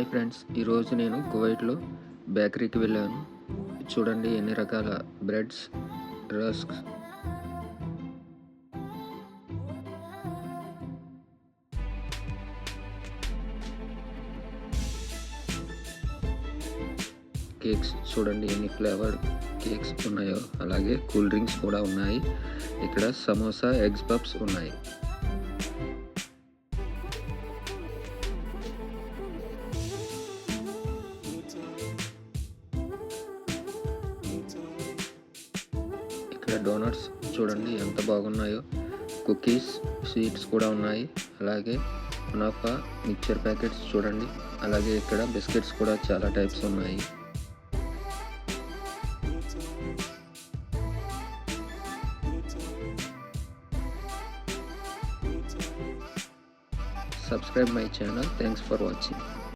Hi friends ఈరోజు నేను కువైట్లో బేకరీకి వెళ్ళాను. చూడండి ఎన్ని రకాల బ్రెడ్స్ రస్క్స్. కేక్స్ చూడండి ఎన్ని ఫ్లేవర్ కేక్స్ ఉన్నాయో. అలాగే కూల్ డ్రింక్స్ కూడా ఉన్నాయి. ఇక్కడ సమోసా ఎగ్స్ పప్స్ ఉన్నాయి. ఇక్కడ డోనట్స్ చూడండి ఎంత బాగున్నాయో. కుకీస్ స్వీట్స్ కూడా ఉన్నాయి. అలాగే మునాఫా మిక్చర్ ప్యాకెట్స్ చూడండి. అలాగే ఇక్కడ బిస్కెట్స్ కూడా చాలా టైప్స్ ఉన్నాయి. Subscribe my channel. Thanks for watching.